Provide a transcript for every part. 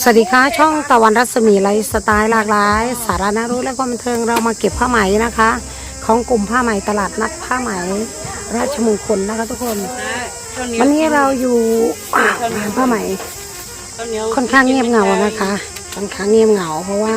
สวัสดีค่ะช่องตะวันรัศมีไลฟ์สไตล์หลากหลาย สาระน่ารู้และความบันเทิงเรามาเก็บผ้าไหมนะคะ ของกลุ่มผ้าไหมตลาดนัดผ้าไหม ราชมงคลนะคะทุกคน วันนี้เราอยู่อ่างานผ้าไหม ค่อนข้างเงียบเหงานะคะ ค่อนข้างเงียบเหงาเพราะว่า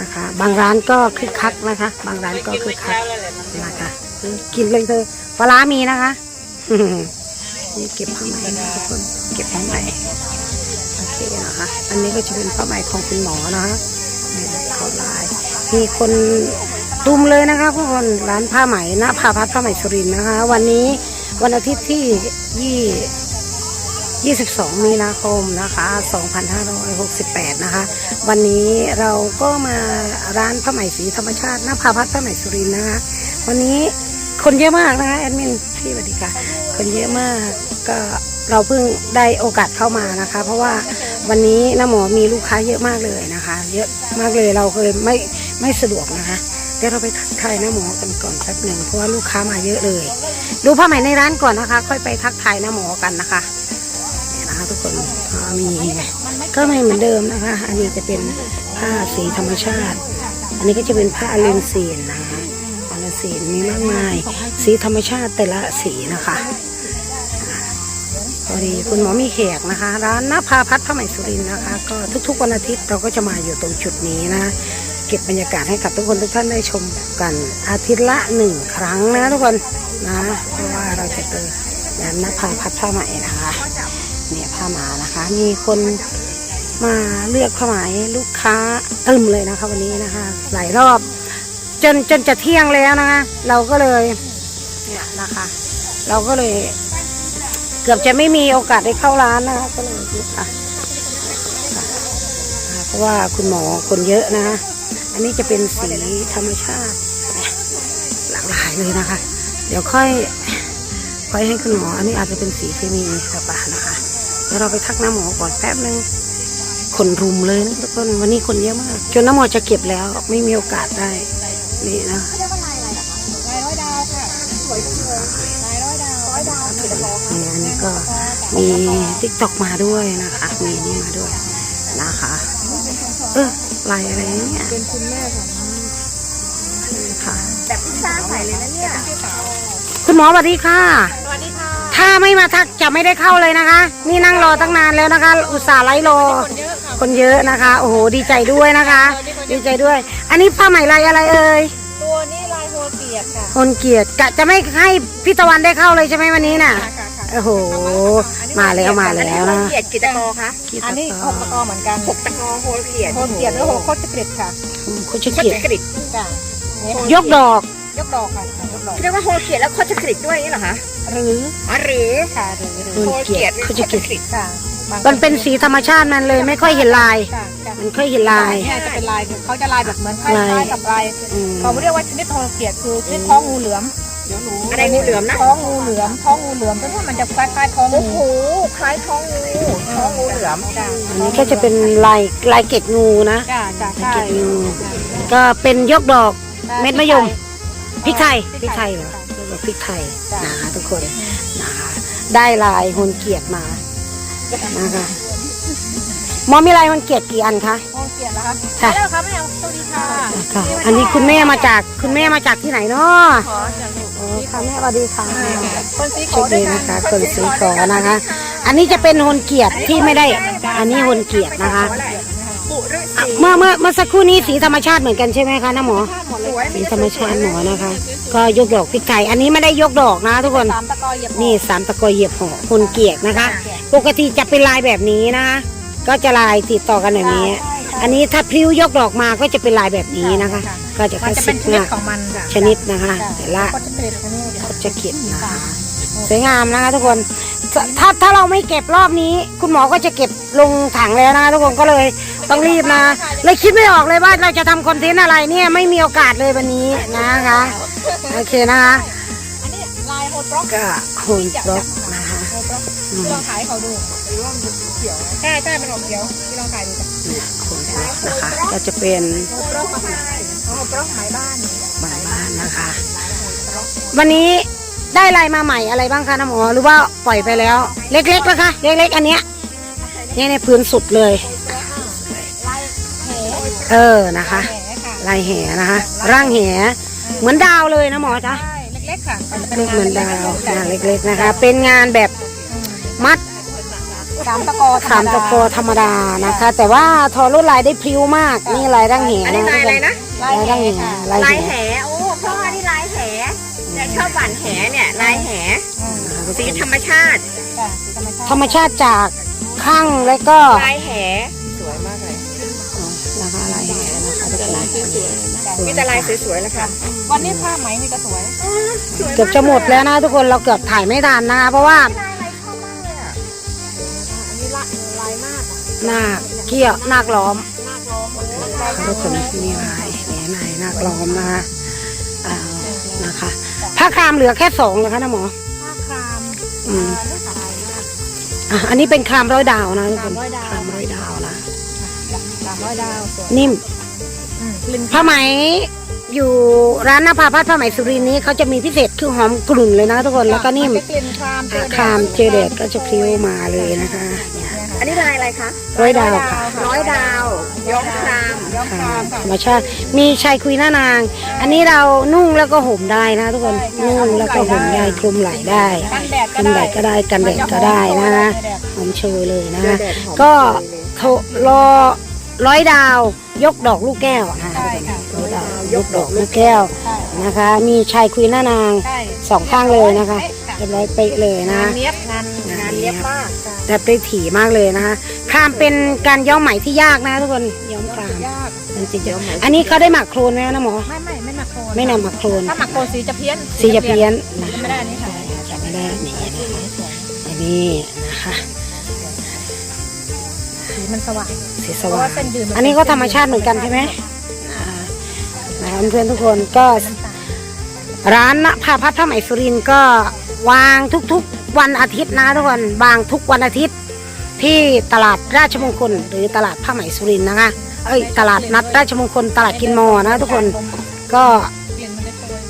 นะคะ บางร้านก็คึกคักนะคะ บางร้านก็คึกคักนะคะกินเลยเธอปลาร้ามีนะคะนี่เก็บผ้าไหมนะคะทุกคนเก็บผ้าไหมโอเค นะคะ อันนี้ก็จะเป็นผ้าไหมของคุณหมอนะคะเนี่ยเขาลาย มีคนตุมเลยนะคะพวกคนร้านผ้าไหมณภาพัฒน์ผ้าไหมสุรินนะคะ วันนี้วันอาทิตย์ที่ยี่22 มีนาคมนะคะ 2568 นะคะ วันนี้เราก็มาร้านผ้าไหมสีธรรมชาติณภาพัฒน์ผ้าไหมสุรินนะคะ วันนี้คนเยอะมากนะคะแอดมินพี่สวัสดีค่ะ คนเยอะมากก็เราเพิ่งได้โอกาสเข้ามานะคะ เพราะว่า วันนี้น้าหมอมีลูกค้าเยอะมากเลยนะคะ เยอะมากเลยเราเคยไม่ไม่สะดวกนะคะเดี๋ยวเราไปทักทายน้าหมอกันก่อนแป๊บหนึ่งเพราะว่าลูกค้ามาเยอะเลย ดูผ้าไหมในร้านก่อนนะคะ ค่อยไปทักทายน้าหมอกันนะคะนี่นะคะทุกคนมีก็ไม่เหมือนเดิมนะคะ อันนี้จะเป็นผ้าสีธรรมชาติ อันนี้ก็จะเป็นผ้าอเลนซีนนะคะอเลนซีนมีมากมาย สีธรรมชาติแต่ละสีนะคะ พอดีคุณหมอมีแขกนะคะ ร้านนภาพัฒน์ผ้าไหมสุรินนะคะ ก็ทุกๆวันอาทิตย์เราก็จะมาอยู่ตรงจุดนี้นะ เก็บบรรยากาศให้กับทุกคนทุกท่านได้ชมกันอาทิตย์ละหนึ่งครั้งนะทุกคนนะ เพราะว่าเราจะเจอร้านนภาพัฒน์ผ้าไหมนะคะเนี่ยผ้าหมานะคะ มีคนมาเลือกผ้าไหมลูกค้าตึมเลยนะคะ วันนี้นะคะ หลายรอบจนจนจะเที่ยงแล้วนะคะ เราก็เลยเนี่ยนะคะ เราก็เลย กือบจะไม่มีโอกาสได้เข้าร้านนะคะก็เลยหยุดค่ะค่ะเพราะว่าคุณหมอคนเยอะนะคะอันนี้จะเป็นสีธรรมชาติ หลากหลายเลยนะคะ เดี๋ยวค่อยค่อยให้คุณหมอ อันนี้อาจจะเป็นสีเคมีสปานะคะเดี๋ยวเราไปทักน้าหมอก่อนแป๊บนึงคนรุมเลยนะทุกคนวันนี้คนเยอะมาก จนน้าหมอจะเก็บแล้วไม่มีโอกาสได้นี่นะ ก็มีทิกตอกมาด้วยนะคะมีนี่มาด้วยนะคะ เออลายอะไรเนี่ยเป็นคุณแม่ของค่ะแบบพิซซ่าใส่เลยนะเนี่ยคุณหมอสวัสดีค่ะสวัสดีค่ะถ้าไม่มาทักจะไม่ได้เข้าเลยนะคะ นี่นั่งรอตั้งนานแล้วนะคะ อุตส่าห์ไล่รอคนเยอะค่ะคนเยอะนะคะ โอ้โหดีใจด้วยนะคะ ดีใจด้วย อันนี้ผ้าไหมลายอะไรเอ่ยตัวนี้ลายโฮเปียกค่ะคนเกียรติกะจะไม่ให้พี่ตะวันได้เข้าเลยใช่ไหมวันนี้น่ะค่ะค่ะค่ะ โอ้โห มาแล้วมาแล้วนะเกียรติกิตกอคะอันนี้หกตะกอเหมือนกันหกตะกอโฮเกียรติโฮเปียกหรือโฮโคตรเกร็ดค่ะคุณชโคเกียรชติกริตจ้ะยกดอกยกดอกค่ะยกดอกเรียกว่าโฮเกียรติแล้วโคชกริตด้วยนี่เหรอคะหรืออ๋อหรือค่ะหรือโฮเกียรติโคลชเกีเกียยรรติติค่ะมันเป็นสีธรรมชาติมันเลยไม่ค่อยเห็นลาย มันค่อยเห็นลายเนี่จะเป็นลายเขาจะลายแบบเหมือนคล้ายๆกับลายเขาเรียกว่าชนิดโฮเปียกคือชนิดท้องงูเหลือม เดี๋ยวรู้อะไรงูเหลือมนะ ท้องงูเหลือมท้องงูเหลือมเพราะว่ามันจะคล้ายๆท้องโอ้งูโหคล้ายท้องงูท้องงูเหลือมจ้ะอันนี้ก็จะเป็นลายลายเกล็ดงูนะ จ้ะจ้ะลายใช่เกล็ดงู ก็เป็นยกดอก เม็ดมะยม พริกไทยพริกไทยเหรอเรียกว่าพริกไทยนะคะทุกคนนะคะได้ลายฮนเกียรติมานะคะหมอมีลายฮนเกียรติกี่อันคะโฮเปียกแล้วคะค่ะ แล้วครับแม่สวัสดีค่ะค่ะ อันนี้คุณแม่มาจากคุณแม่มาจากที่ไหนเนาะขอจากลูก อ๋อค่ะแม่สวัสดีค่ะคนสีขโชอคด้วดียกันะคะคนสีขอนะคะ อันนี้จะเป็นฮนเกียรติที่ไม่ได้ อันนี้ฮนเกียรตินะคะปุรุอะษีเมื่อเมื่อเมื่อสักครู่นี้สีธรรมชาติเหมือนกันใช่ไหมคะน้าหมอสวยสีธรรมชาติหมอนะคะ ก็ยกดอกพริกไทยอันนี้ไม่ได้ยกดอกนะ ทุกคนสามตะกอเหยียบนี่สามตะกอเหยียบห่อคนเกียรตินะคะ ปกติจะเป็นลายแบบนี้นะคะก็จะลายติดต่อกันแบบนี้ อันนี้ถ้าพลิ้วยกดอกมาก็จะเป็นลายแบบนี้นะคะ ก็จะมัค่นอยจะสิเป็นบชนิดงาของมันจ้ะชนิดนะคะ แต่ละก็จะเกล็ดอันนี้เดี๋ยวก็จะเขียนนะคะสวยงามนะคะทุกคนถ้าถ้าเราไม่เก็บรอบนี้ คุณหมอก็จะเก็บลงถังแล้วนะคะทุกคนก็เลยต้องรีบนะ เลยคิดไม่ออกเลยว่าเราจะทำคอนเทนต์อะไรเนี่ยไม่มีโอกาสเลยวันนี้นะคะโอเคนะคะอันนี้ลายโฮบล็อกก็โหนบล็อกนะคะโฮบล็อกอืมที่ลองขายให้เขาดูหรือว่ามันเขียวใช่ใช่เป็นออกเขียวที่ลองขายดูจ้ะเนี่ยโหนบล็อกนะคะ ก็จะเป็นโฮบล็อกมาขาย โฮบล็อกหมายบ้านบ้านบ้านนะคะ วันนี้ได้ลายมาใหม่อะไรบ้างคะน้าหมอหรือว่าปล่อยไปแล้ว เล็กๆนะคะเล็กๆอันเนี้ยเนี่ยในพื้นสุดเลย เออนะคะลายแห่นะคะ ร่างแหเหมือนดาวเลยนะหมอจ๊ะเล็กๆค่ะเล็กเหมือนดาวงานเล็กๆนะคะ เป็นงานแบบมัดสามตะกอสามตะโกธรรมดานะคะ แต่ว่าทอลวดลายได้พิ้วมากนี่ลายร่างแหอันนี้ลายอะไรนะ ลายลายแหร่างแหค่ะลายลายแหแหโอ้พ่อนี่ลายแหเนี่ยชอบหวานแหเนี่ยลายแหอืมสีธรรมชาติค่ะธรรมชาติ ธรรมชาติจากข้างแล้วก็ลายแหสวยมากเลยนะคะลายแหนะคะทุกคนมีแต่ลายสวยๆแล้วค่ะวันนี้ผ้าไหมมีแต่สวยสวยมากเกือบจะหมดแล้วนะทุกคนเราเกือบถ่ายไม่ทันนะคะเพราะว่าลายอะไรชอบมากเลยอะอันนี้ละลายมากอะนาคเกี้ยวนาคล้อมมากล้อมหมดเลยลายทุกคนมีลายแห นในนาคล้อมนะคะอ่านะคะผ้าครามเหลือแค่สองเลยคะนะหมอผ้าครามอืมอ่าอันนี้เป็นครามร้อยดาวนะทุกคนครามร้อยดาวครามร้อยดาวนะสามร้อยดาวนิ่มอืมผ้าไหมอยู่ร้านนภาพัฒน์ผ้าไหมสุรินนี้เขาจะมีพิเศษคือหอมกลุ่นเลยนะทุกคนแล้วก็นิ่มจะกลิ่นครามเจอแดดครามเจอเดดก็จะพลิ้วมาเลยนะคะเนี่ย อันนี้ลายอะไรคะร้อยดาวค่ะร้อยดาวย้อมครามย้อมครามธค่ะรรมชาติมีชายคุยหน้านาง อันนี้เรานุ่งแล้วก็ห่มได้นะ ทุกคนใช่ค่ะนุ่งแล้วก็ห่มได้คลุมไหล่ได้กันแดดคลุมไหล่ก็ได้กันแดดก็ได้นะคะหอมโชยเลยนะเจอคะแดดหอมก็เลยโทรรอร้อยดาว ยกดอกลูกแก้วนะใช่ค่ะร้อยดาวยกดอกลูกแก้วใช่นะคะ มีชายคุยหน้านางใช่สองข้างเลยนะคะเป๊เรียบร้อยเป๊ะเลยนะงานเนี้ยบงานงานงานเนี้เนี้ยยบบมาก แต่ได้ถี่มากเลยนะคะครามเป็นการย้อมไหมที่ยากนะทุกคนย้อมครามยากมันจะยากอันนี้เขาได้หมักโครนไหมนะหมอไม่ไม่ไม่หมักโคลนไม่นำหมักโครนถ้าหมักโคลนสีจะเพี้ยนสีจะเพี้ยนนะไม่ได้อันนี้ค่ะจะไม่ได้นี่นะคะอันนี้นะคะสีมันสว่างสีสเพราะว่าว่างเส้นยืนมัอันนี้ก็ธรรมชาติเหมือนกันใช่ไหมอ่านะคะเพื่อนๆทุกคนก็ร้านณภาพัฒน์ผ้าไหมสุรินทร์ก็วางทุกๆ วันอาทิตย์นะทุกคนวางทุกวันอาทิตย์ ที่ตลาดราชมงคล หรือตลาดผ้าไหมสุรินทร์นะคะ เอ้ยตลาดนัดราชมงคลตลาดกินมอนะทุกคนก็กลิ่นมันจะโชย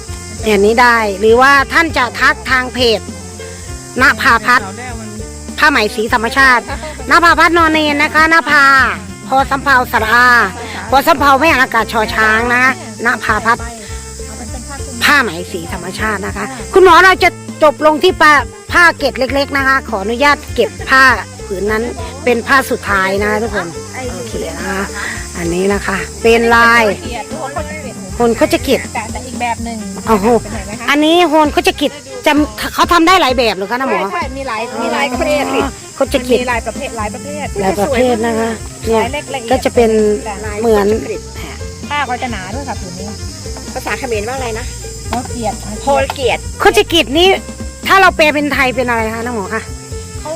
อย่างนี้ได้หรือว่าท่านจะทักทางเพจณภาพัฒน์ผ้าไหมสีธรรมชาตินภาพัฒน์นอนเนนนะคะนภาพอสำเภาสระอาพอสำเภาแม่อากาศชอช้างนะคะนภาพัฒน์ผ้าคลุมผ้าไหมสีธรรมชาตินะคะ คุณหมอเราจะจบลงที่ผ้า ผ้าเกตเล็ก ๆนะคะ ขออนุญาตเก็บผ้าผืนนั้นเป็นผ้าสุดท้ายนะคะทุกคนโอเคนะคะอันนี้นะคะ เป็นลายเกียรติทุกคนจะเปลี่ยนโฮนโคจกิจแต่แต่อีกแบบหนึ่งโอ้โหเป็นไหนไหมคะอันนี้โฮนโคจกิจจะเขาทำได้หลายแบบเหรือคะนะหมอใช่ใช่มีหลายมีหลายประเภทโคจกิจมีหลายประเภทหลายประเภทหลายประเภทนะคะเนี่ยหลายเล็กละเอียดก็จะเป็นเหมือนผ้าก็จะหนาด้วยค่ะผืนนี้ภาษาเขมรว่าอะไรนะเพราะเกียรติโพลเกียรติโคจกิจนี่ ถ้าเราแปลเป็นไทยเป็นอะไรคะน้องหมอคะเขา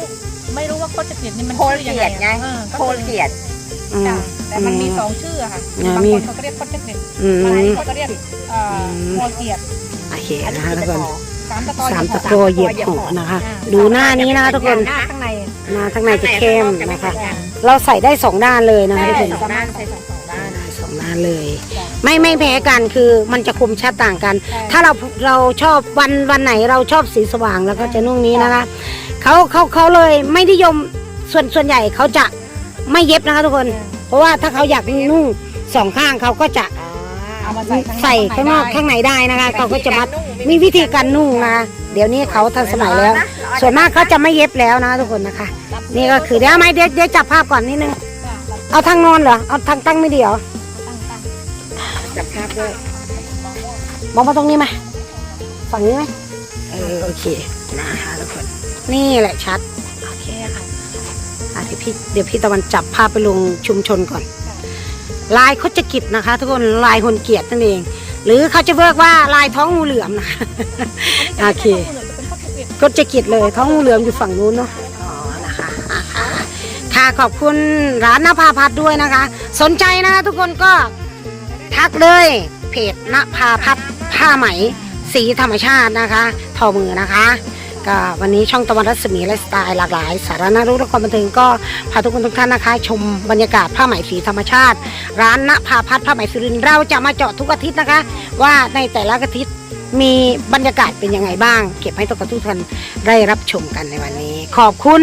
ไม่รู้ว่าโคตรเกียรตินี่มันโพลชื่อยังเกียรติไงเออโพลเกียรติอืมจ้ะแต่มันมีสองชื่ออะค่ะอ่าบางมี คนเขาก็เรียกโคตรเกียรติอืมบางคนเขาก็เรียกเอ่ออมโพลเกียรติโอเคนะคะทุกคนสามตะกอสามเหยียตะบโกเหยียบหอนะคะ ดูหน้านี้นะคะทุกคนหน้าข้างในหน้าข้างในจะเข้มข้างในนะคะข้างในเราใส่ได้สองด้านเลยนะคะทุกคน สองด้านใช้สองสองด้าน สองด้านเลย ไม่ไม่แพ้กันคือมันจะคมชัดต่างกันใช่ถ้าเราเราชอบวันวันไหนเราชอบสีสว่างแล้วก็จะนุ่งนี้นะคะเขาเขาเขาเลยไม่นิยมส่วนส่วนใหญ่เขาจะไม่เย็บนะคะทุกคน เพราะว่าถ้าเขาอยากนุ่งสองข้างเขาก็จะเอามาใส่ใส่ข้างนอกข้างในได้นะคะเขาก็จะมัดมีวิธีการนุ่งนะเดี๋ยวนี้เขาทันสมัยแล้ว ส่วนมากเขาจะไม่เย็บแล้วนะทุกคนนะคะ นี่ก็คือเดี๋ยวเอาไหมเดี๋ยวเดี๋ยวจับภาพก่อนนิดนึงเอาทางนอนเหรอเอาทางตั้งไม่ดีเหรอ จับภาพด้วย มองมาตรงนี้ไหมฝั่งนี้ไหมเออโอเคนะคะทุกคน นี่แหละชัด โอเคค่ะอะเดี๋ยวพี่เดี๋ยวพี่ตะวันจับภาพไปลงชุมชนก่อน ลายคดจกิจนะคะ ทุกคนลายคนเกียรตินั่นเอง หรือเขาจะเรียกว่าลายท้องงูเหลือมนะคะโอเคก็จะกิดเลยท้องงูเหลือมอยู่ฝั่งนู้นเนาะอ๋อนะคะอะค่ะค่ะขอบคุณร้านนภาพัฒน์ด้วยนะคะ สนใจนะคะทุกคนก็ ทักเลยเพจณภาพัฒผ้าไหม สีธรรมชาตินะคะ ทอมือนะคะก็วันนี้ช่องตะวันรัศมีไลฟ์สไตล์หลากหลาย สาระน่ารู้และความบันเทิงก็พาทุกคนทุกท่านนะคะ ชมบรรยากาศผ้าไหมสีธรรมชาติ ร้านณภาพัฒผ้าไหมสุรินทร์เราจะมาเจาะทุกอาทิตย์นะคะ ว่าในแต่ละอาทิตย์ มีบรรยากาศเป็นยังไงบ้าง เก็บให้ทุกคนทุกท่านได้รับชมกันในวันนี้ ขอบคุณ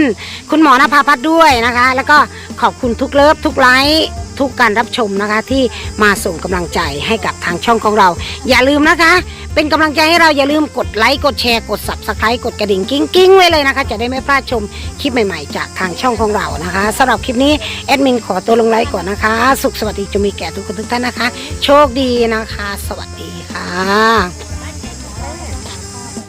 คุณหมอนภาพัฒน์ด้วยนะคะ แล้วก็ขอบคุณทุกเลิฟทุกไลค์ทุกการรับชมนะคะที่มาส่งกำลังใจให้กับทางช่องของเรา อย่าลืมนะคะ เป็นกำลังใจให้เราอย่าลืมกดไลค์กดแชร์กด subscribe กดกระดิ่งกิ้งกิ้งไว้เลยนะคะ จะได้ไม่พลาดชมคลิปใหม่ๆ จากทางช่องของเรานะคะสำหรับคลิปนี้แอดมินขอตัวลงไลค์ก่อนนะคะ สุขสวัสดีจะมีแก่ทุกคนทุกท่านนะคะ โชคดีนะคะ สวัสดีค่ะ